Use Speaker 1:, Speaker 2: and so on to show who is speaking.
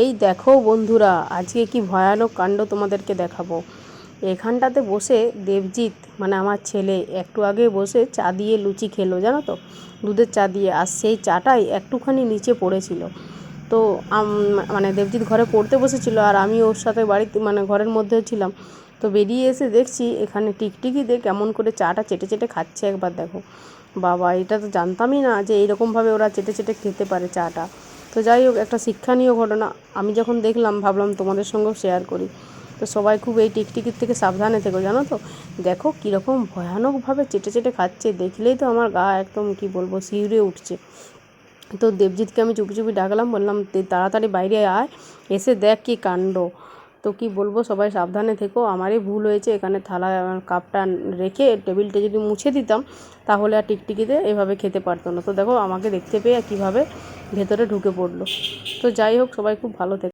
Speaker 1: এই দেখো বন্ধুরা, আজকে কি ভয়ানক কাণ্ড তোমাদেরকে দেখাবো। এখানটাতে বসে দেবজিৎ মানে আমার ছেলে, একটু আগে বসে চা দিয়ে লুচি খেলো, জানো তো? দুধের চা দিয়ে, আর সেই চাটাই একটুখানি নিচে পড়েছিল। তো মানে দেবজিৎ ঘরে পড়তে বসেছিল, আর আমি ওর সাথে বাড়িতে মানে ঘরের মধ্যে ছিলাম। তো বেরিয়ে এসে দেখছি এখানে টিকটিকি টিকটিকিতে কেমন করে চাটা চেটে চেটে খাচ্ছে একবার, দেখো। বাবা, এটা তো জানতামই না যে এইরকমভাবে ওরা চেটে চেটে খেতে পারে চাটা। তো যাই হোক, একটা শিক্ষণীয় ঘটনা। আমি যখন দেখলাম, ভাবলাম তোমাদের সঙ্গেও শেয়ার করি। তো সবাই খুব এই টিকটিকির থেকে সাবধানে থেকো, জানো তো? দেখো কীরকম ভয়ানকভাবে চেটে চেটে খাচ্ছে। দেখলেই তো আমার গা একদম, কি বলব, শিউরে উঠছে। তো দেবজিৎকে আমি চুপি চুপি ডাকলাম, বললাম, "তে- তাড়াতাড়ি বাইরে আয়, এসে দেখ কী কাণ্ড। তো কি বলব, সবাই সাবধানে থেকো। আমারই ভুল হয়েছে, এখানে থালা কাপটা রেখে টেবিলটা যদি মুছে দিতাম, তাহলে আর টিকটিকিতে এভাবে খেতে পারতো না। তো দেখো, আমাকে দেখতে পেয়ে কীভাবে ভেতরে ঢুকে পড়ল। তো যাই হোক সবাই খুব ভালো থেকো।